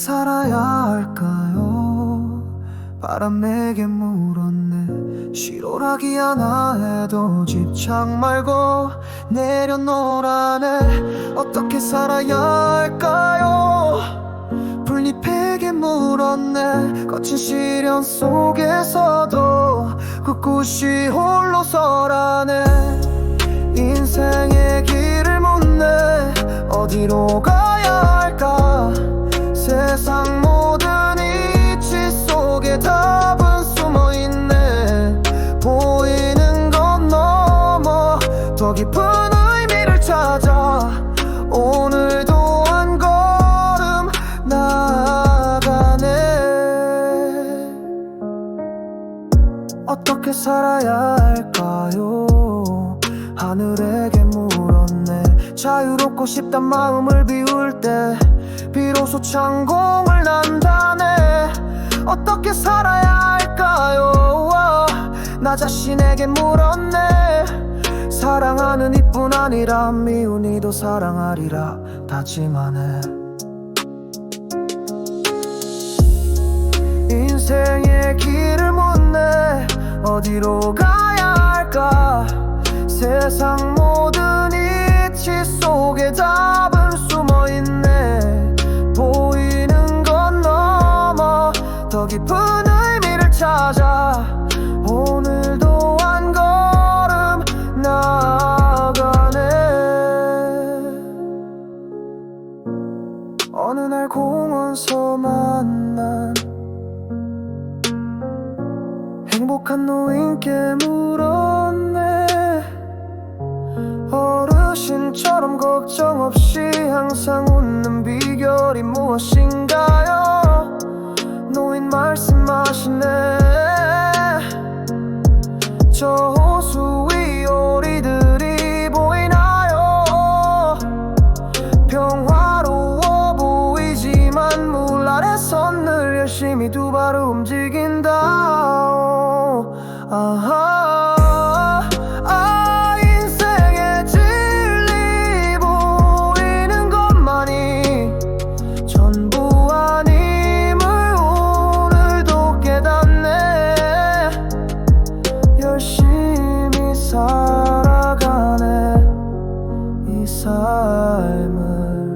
살아야 할까요? 바람에게 물었네. 실오라기 하나 해도 집착 말고 내려놓으라네. 어떻게 살아야 할까요? 풀잎에게 물었네. 거친 시련 속에서도 꿋꿋이 홀로 서라네. 인생의 길을 묻네. 어디로 가야 세상 모든 이치 속에 답은 숨어 있네. 보이는 건 넘어 더 깊은 의미를 찾아. 오늘도 한 걸음 나아가네. 어떻게 살아야 할까요? 하늘에게 물었네 자유롭고 싶단 마음을 비울 때 비로소 창공을 난다네. 어떻게 살아야 할까요? 나 자신에게 물었네. 사랑하는 이뿐 아니라 미운 이도 사랑하리라 다짐하네. 인생의 길을 묻네. 어디로 가야 할까? 세상 모든 더 깊은 의미를 찾아 오늘도 한 걸음 나아가네. 어느 날 공원서 만난 행복한 노인께 물었네. 어르신처럼 걱정 없이 항상 웃는 비결이 무엇인가 저 호수 위 오리들이 보이나요? 평화로워 보이지만 물 아래선 늘 열심히 두 발을 움직인다. 아하 timer.